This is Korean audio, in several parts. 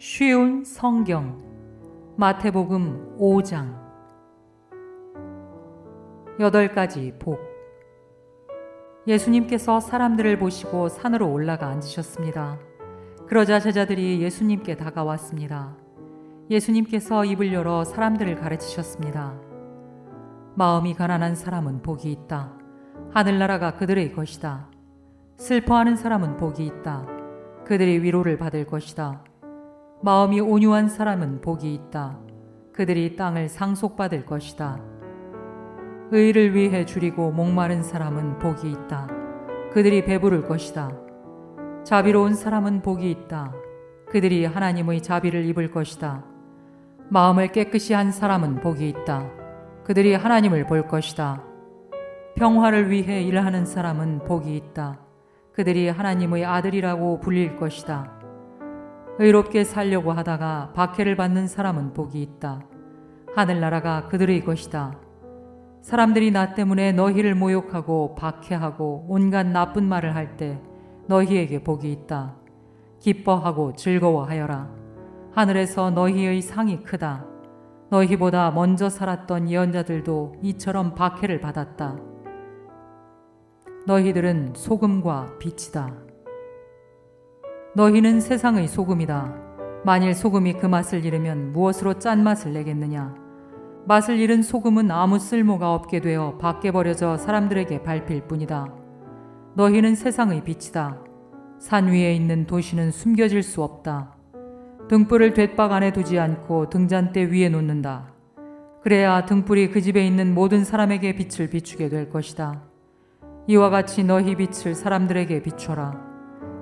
쉬운 성경 마태복음 5장 여덟 가지 복 예수님께서 사람들을 보시고 산으로 올라가 앉으셨습니다. 그러자 제자들이 예수님께 다가왔습니다. 예수님께서 입을 열어 사람들을 가르치셨습니다. 마음이 가난한 사람은 복이 있다. 하늘나라가 그들의 것이다. 슬퍼하는 사람은 복이 있다. 그들이 위로를 받을 것이다. 마음이 온유한 사람은 복이 있다. 그들이 땅을 상속받을 것이다. 의를 위해 줄이고 목마른 사람은 복이 있다. 그들이 배부를 것이다. 자비로운 사람은 복이 있다. 그들이 하나님의 자비를 입을 것이다. 마음을 깨끗이 한 사람은 복이 있다. 그들이 하나님을 볼 것이다. 평화를 위해 일하는 사람은 복이 있다. 그들이 하나님의 아들이라고 불릴 것이다. 의롭게 살려고 하다가 박해를 받는 사람은 복이 있다. 하늘나라가 그들의 것이다. 사람들이 나 때문에 너희를 모욕하고 박해하고 온갖 나쁜 말을 할 때 너희에게 복이 있다. 기뻐하고 즐거워하여라. 하늘에서 너희의 상이 크다. 너희보다 먼저 살았던 예언자들도 이처럼 박해를 받았다. 너희들은 소금과 빛이다. 너희는 세상의 소금이다. 만일 소금이 그 맛을 잃으면 무엇으로 짠 맛을 내겠느냐? 맛을 잃은 소금은 아무 쓸모가 없게 되어 밖에 버려져 사람들에게 밟힐 뿐이다. 너희는 세상의 빛이다. 산 위에 있는 도시는 숨겨질 수 없다. 등불을 돛박 안에 두지 않고 등잔대 위에 놓는다. 그래야 등불이 그 집에 있는 모든 사람에게 빛을 비추게 될 것이다. 이와 같이 너희 빛을 사람들에게 비춰라.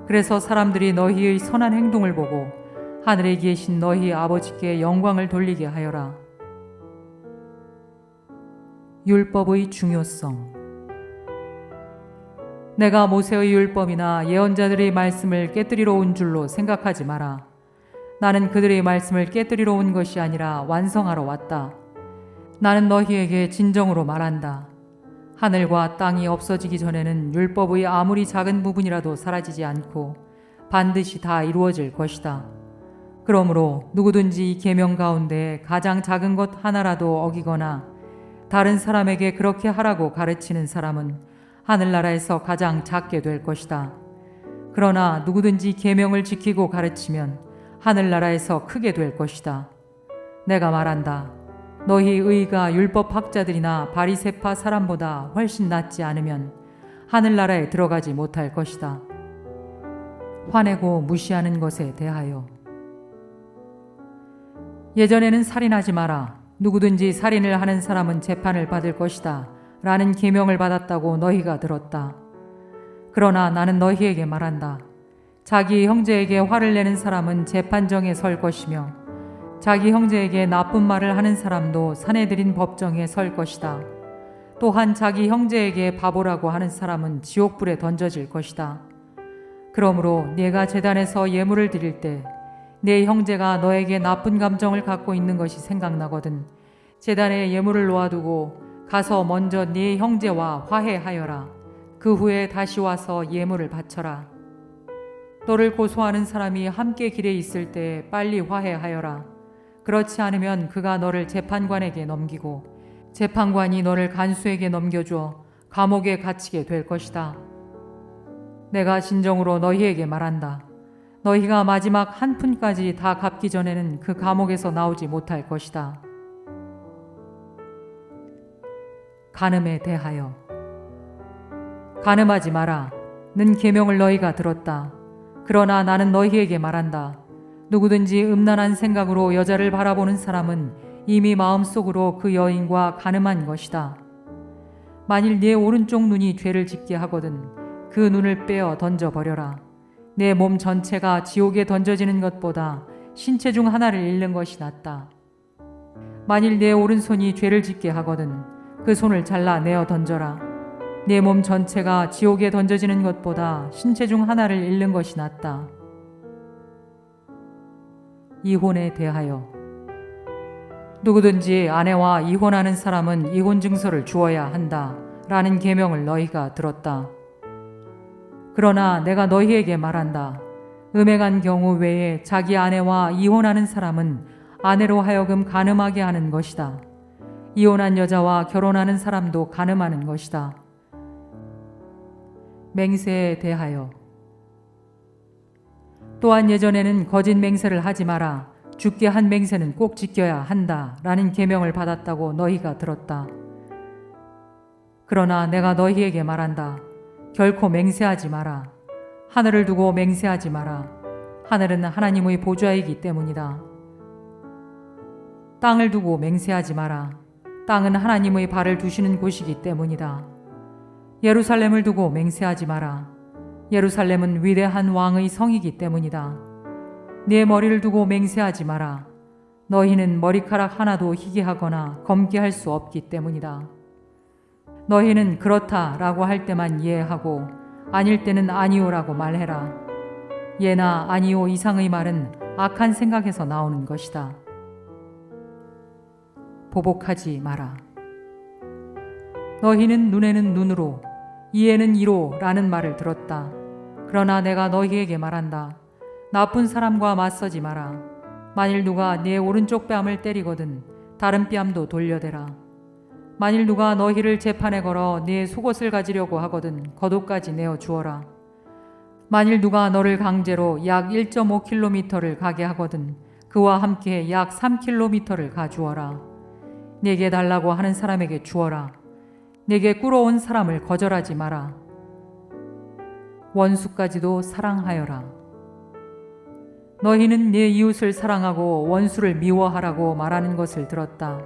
그래서 사람들이 너희의 선한 행동을 보고 하늘에 계신 너희 아버지께 영광을 돌리게 하여라. 율법의 중요성 내가 모세의 율법이나 예언자들의 말씀을 깨뜨리러 온 줄로 생각하지 마라. 나는 그들의 말씀을 깨뜨리러 온 것이 아니라 완성하러 왔다. 나는 너희에게 진정으로 말한다. 하늘과 땅이 없어지기 전에는 율법의 아무리 작은 부분이라도 사라지지 않고 반드시 다 이루어질 것이다. 그러므로 누구든지 이 계명 가운데 가장 작은 것 하나라도 어기거나 다른 사람에게 그렇게 하라고 가르치는 사람은 하늘나라에서 가장 작게 될 것이다. 그러나 누구든지 계명을 지키고 가르치면 하늘나라에서 크게 될 것이다. 내가 말한다. 너희 의가 율법 학자들이나 바리세파 사람보다 훨씬 낫지 않으면 하늘나라에 들어가지 못할 것이다. 화내고 무시하는 것에 대하여 예전에는 살인하지 마라. 누구든지 살인을 하는 사람은 재판을 받을 것이다. 라는 계명을 받았다고 너희가 들었다. 그러나 나는 너희에게 말한다. 자기 형제에게 화를 내는 사람은 재판정에 설 것이며 자기 형제에게 나쁜 말을 하는 사람도 사내들인 법정에 설 것이다. 또한 자기 형제에게 바보라고 하는 사람은 지옥불에 던져질 것이다. 그러므로 네가 재단에서 예물을 드릴 때 내 형제가 너에게 나쁜 감정을 갖고 있는 것이 생각나거든 재단에 예물을 놓아두고 가서 먼저 네 형제와 화해하여라. 그 후에 다시 와서 예물을 바쳐라. 너를 고소하는 사람이 함께 길에 있을 때 빨리 화해하여라. 그렇지 않으면 그가 너를 재판관에게 넘기고 재판관이 너를 간수에게 넘겨주어 감옥에 갇히게 될 것이다. 내가 진정으로 너희에게 말한다. 너희가 마지막 한 푼까지 다 갚기 전에는 그 감옥에서 나오지 못할 것이다. 간음에 대하여 간음하지 마라. 는 계명을 너희가 들었다. 그러나 나는 너희에게 말한다. 누구든지 음란한 생각으로 여자를 바라보는 사람은 이미 마음속으로 그 여인과 간음한 것이다. 만일 네 오른쪽 눈이 죄를 짓게 하거든 그 눈을 빼어 던져 버려라. 내 몸 전체가 지옥에 던져지는 것보다 신체 중 하나를 잃는 것이 낫다. 만일 내 오른손이 죄를 짓게 하거든 그 손을 잘라 내어 던져라. 내 몸 전체가 지옥에 던져지는 것보다 신체 중 하나를 잃는 것이 낫다. 이혼에 대하여 누구든지 아내와 이혼하는 사람은 이혼 증서를 주어야 한다. 라는 계명을 너희가 들었다. 그러나 내가 너희에게 말한다. 음행한 경우 외에 자기 아내와 이혼하는 사람은 아내로 하여금 간음하게 하는 것이다. 이혼한 여자와 결혼하는 사람도 간음하는 것이다. 맹세에 대하여 또한 예전에는 거짓 맹세를 하지 마라. 죽게 한 맹세는 꼭 지켜야 한다. 라는 계명을 받았다고 너희가 들었다. 그러나 내가 너희에게 말한다. 결코 맹세하지 마라. 하늘을 두고 맹세하지 마라. 하늘은 하나님의 보좌이기 때문이다. 땅을 두고 맹세하지 마라. 땅은 하나님의 발을 두시는 곳이기 때문이다. 예루살렘을 두고 맹세하지 마라. 예루살렘은 위대한 왕의 성이기 때문이다. 네 머리를 두고 맹세하지 마라. 너희는 머리카락 하나도 희귀하거나 검게 할 수 없기 때문이다. 너희는 그렇다 라고 할 때만 이해하고 아닐 때는 아니오라고 말해라. 예나 아니오 이상의 말은 악한 생각에서 나오는 것이다. 보복하지 마라. 너희는 눈에는 눈으로, 이에는 이로 라는 말을 들었다. 그러나 내가 너희에게 말한다. 나쁜 사람과 맞서지 마라. 만일 누가 네 오른쪽 뺨을 때리거든 다른 뺨도 돌려대라. 만일 누가 너희를 재판에 걸어 네 속옷을 가지려고 하거든 겉옷까지 내어 주어라. 만일 누가 너를 강제로 약 1.5km를 가게 하거든 그와 함께 약 3km를 가주어라. 내게 달라고 하는 사람에게 주어라. 내게 꾸러온 사람을 거절하지 마라. 원수까지도 사랑하여라. 너희는 네 이웃을 사랑하고 원수를 미워하라고 말하는 것을 들었다.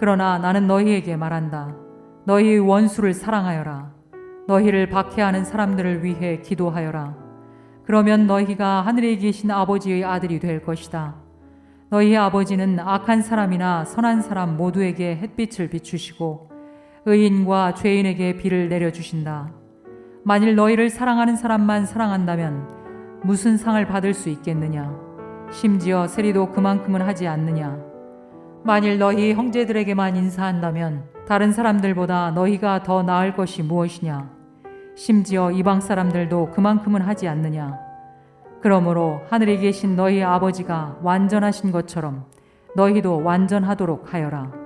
그러나 나는 너희에게 말한다. 너희 원수를 사랑하여라. 너희를 박해하는 사람들을 위해 기도하여라. 그러면 너희가 하늘에 계신 아버지의 아들이 될 것이다. 너희 아버지는 악한 사람이나 선한 사람 모두에게 햇빛을 비추시고 의인과 죄인에게 비를 내려주신다. 만일 너희를 사랑하는 사람만 사랑한다면 무슨 상을 받을 수 있겠느냐? 심지어 세리도 그만큼은 하지 않느냐? 만일 너희 형제들에게만 인사한다면 다른 사람들보다 너희가 더 나을 것이 무엇이냐? 심지어 이방 사람들도 그만큼은 하지 않느냐? 그러므로 하늘에 계신 너희 아버지가 완전하신 것처럼 너희도 완전하도록 하여라.